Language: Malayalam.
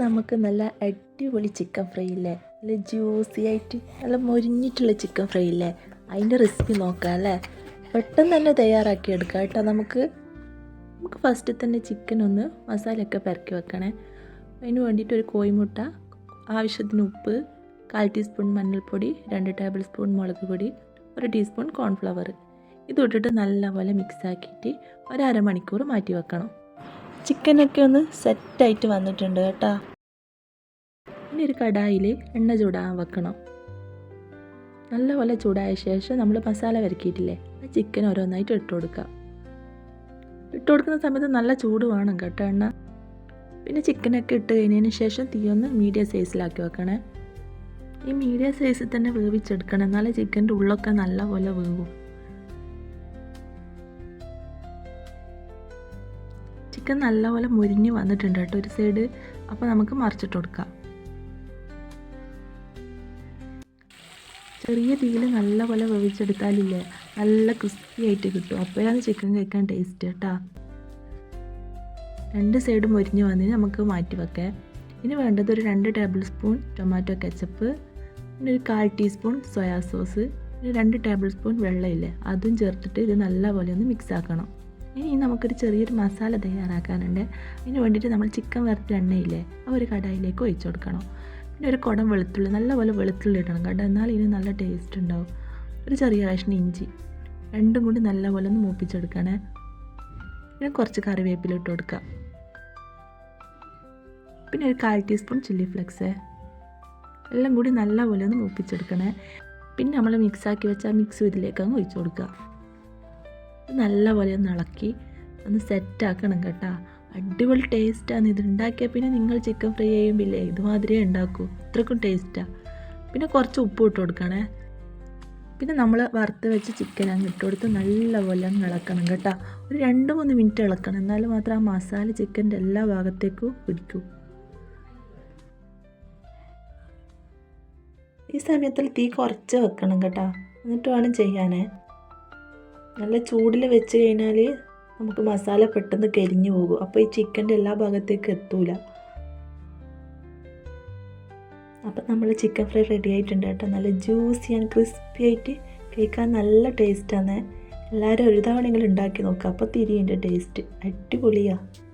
നമുക്ക് നല്ല അടിപൊളി ചിക്കൻ ഫ്രൈ ഇല്ലേ? നല്ല ജ്യൂസി ആയിട്ട് നല്ല മൊരിഞ്ഞിട്ടുള്ള ചിക്കൻ ഫ്രൈ ഇല്ലേ? അതിന്റെ റെസിപ്പി നോക്കാം അല്ലേ? പെട്ടെന്ന് തന്നെ തയ്യാറാക്കി എടുക്കാം കേട്ടോ. നമുക്ക് നമുക്ക് ഫസ്റ്റ് തന്നെ ചിക്കൻ ഒന്ന് മസാലയൊക്കെ പരക്കി വെക്കണേ. അതിന് വേണ്ടിയിട്ട് ഒരു കോഴിമുട്ട ആവശ്യത്തിന് ഉപ്പ് കാൽ ടീസ്പൂൺ മഞ്ഞൾപ്പൊടി രണ്ട് ടേബിൾ സ്പൂൺ മുളക് പൊടി ഒരു ടീസ്പൂൺ കോൺഫ്ലവർ ഇതിട്ടിട്ട് നല്ലപോലെ മിക്സ് ആക്കിയിട്ട് ഒരു അരമണിക്കൂർ മാറ്റി വെക്കണം. ചിക്കനൊക്കെ ഒന്ന് സെറ്റായിട്ട് വന്നിട്ടുണ്ട് കേട്ടോ. ഇനി ഒരു കടായിൽ എണ്ണ ചൂടാൻ വെക്കണം. നല്ലപോലെ ചൂടായ ശേഷം നമ്മൾ മസാല വരക്കിയിട്ടില്ലേ ആ ചിക്കൻ ഓരോന്നായിട്ട് ഇട്ട് കൊടുക്കുക. ഇട്ട് കൊടുക്കുന്ന സമയത്ത് നല്ല ചൂട് വേണം കേട്ടോ എണ്ണ. പിന്നെ ചിക്കനൊക്കെ ഇട്ട് കഴിഞ്ഞതിന് ശേഷം തീ ഒന്ന് മീഡിയം സൈസിലാക്കി വെക്കണേ. ഈ മീഡിയം സൈസിൽ തന്നെ വേവിച്ചെടുക്കണം എന്നാലേ ചിക്കന്റെ ഉള്ളൊക്കെ നല്ലപോലെ വേവും. ചിക്കൻ നല്ലപോലെ മുരിഞ്ഞ് വന്നിട്ടുണ്ട് കേട്ടോ ഒരു സൈഡ് അപ്പോൾ നമുക്ക് മറിച്ചിട്ട് കൊടുക്കാം. ചെറിയ തീയിൽ നല്ലപോലെ വേവിച്ചെടുത്താലില്ലേ? നല്ല ക്രിസ്പി ആയിട്ട് കിട്ടും. അപ്പോഴാണ് ചിക്കൻ കഴിക്കാൻ ടേസ്റ്റ് കേട്ടോ. രണ്ട് സൈഡും മുരിഞ്ഞ് വന്നതിന് നമുക്ക് മാറ്റി വെക്കാം. ഇനി വേണ്ടത് ഒരു രണ്ട് ടേബിൾ സ്പൂൺ ടൊമാറ്റോ കെച്ചപ്പ് പിന്നെ ഒരു കാൽ ടീസ്പൂൺ സോയാ സോസ് പിന്നെ രണ്ട് ടേബിൾ സ്പൂൺ വെള്ളമില്ലേ അതും ചേർത്തിട്ട് ഇത് നല്ലപോലെ ഒന്ന് മിക്സ് ആക്കണം. ഇനി നമുക്കൊരു ചെറിയൊരു മസാല തയ്യാറാക്കാനുണ്ട്. അതിന് വേണ്ടിയിട്ട് നമ്മൾ ചിക്കൻ വറുത്ത എണ്ണയില്ലേ ആ ഒരു കടായിലേക്ക് ഒഴിച്ചു കൊടുക്കണം. പിന്നെ ഒരു കുടം വെളുത്തുള്ളി നല്ലപോലെ വെളുത്തുള്ളി ഇടണം കേട്ടോ. എന്നാൽ ഇതിന് നല്ല ടേസ്റ്റ് ഉണ്ടാവും. ഒരു ചെറിയ കഷ്ണം ഇഞ്ചി രണ്ടും കൂടി നല്ലപോലെ ഒന്ന് മൂപ്പിച്ചെടുക്കണേ. പിന്നെ കുറച്ച് കറിവേപ്പില ഇട്ട് കൊടുക്കുക പിന്നെ ഒരു കാൽ ടീസ്പൂൺ ചില്ലി ഫ്ലെക്സ് എല്ലാം കൂടി നല്ലപോലെ ഒന്ന് മൂപ്പിച്ചെടുക്കണേ. പിന്നെ നമ്മൾ മിക്സാക്കി വെച്ച മിക്സ് ഇതിലേക്ക് അങ്ങ് ഒഴിച്ചു കൊടുക്കുക നല്ലപോലെ ഒന്ന് ഇളക്കി ഒന്ന് സെറ്റാക്കണം കേട്ടോ. അടിപൊളി ടേസ്റ്റാണ്. ഇത് ഉണ്ടാക്കിയാൽ പിന്നെ നിങ്ങൾ ചിക്കൻ ഫ്രൈ ചെയ്യുമ്പില്ലേ ഇതുമാതിരി ഉണ്ടാക്കൂ. ഇത്രക്കും ടേസ്റ്റാണ് പിന്നെ കുറച്ച് ഉപ്പ് ഇട്ട് കൊടുക്കണേ. പിന്നെ നമ്മൾ വറുത്ത് വെച്ച് ചിക്കൻ അങ്ങ് ഇട്ട് കൊടുത്ത് നല്ലപോലെ അങ്ങ് ഇളക്കണം കേട്ടോ. ഒരു രണ്ട് മൂന്ന് മിനിറ്റ് ഇളക്കണം. എന്നാൽ മാത്രം ആ മസാല ചിക്കന്റെ എല്ലാ ഭാഗത്തേക്കും പിടിക്കൂ. ഈ സമയത്തിൽ തീ കുറച്ച് വെക്കണം കേട്ടോ. എന്നിട്ട് വേണം ചെയ്യാനേ. നല്ല ചൂടിൽ വെച്ച് കഴിഞ്ഞാൽ നമുക്ക് മസാല പെട്ടെന്ന് കരിഞ്ഞു പോകും. അപ്പോൾ ഈ ചിക്കന്റെ എല്ലാ ഭാഗത്തേക്ക് എത്തൂല. അപ്പം നമ്മൾ ചിക്കൻ ഫ്രൈ റെഡി ആയിട്ടുണ്ട് കേട്ടോ. നല്ല ജ്യൂസി ആൻഡ് ക്രിസ്പി ആയിട്ട് കഴിക്കാൻ നല്ല ടേസ്റ്റാണ് എല്ലാവരും ഒരു തവണയെങ്കിലും ഉണ്ടാക്കി നോക്കുക അപ്പോൾ തിരിയുണ്ട് ടേസ്റ്റ് അടിപൊളിയാണ്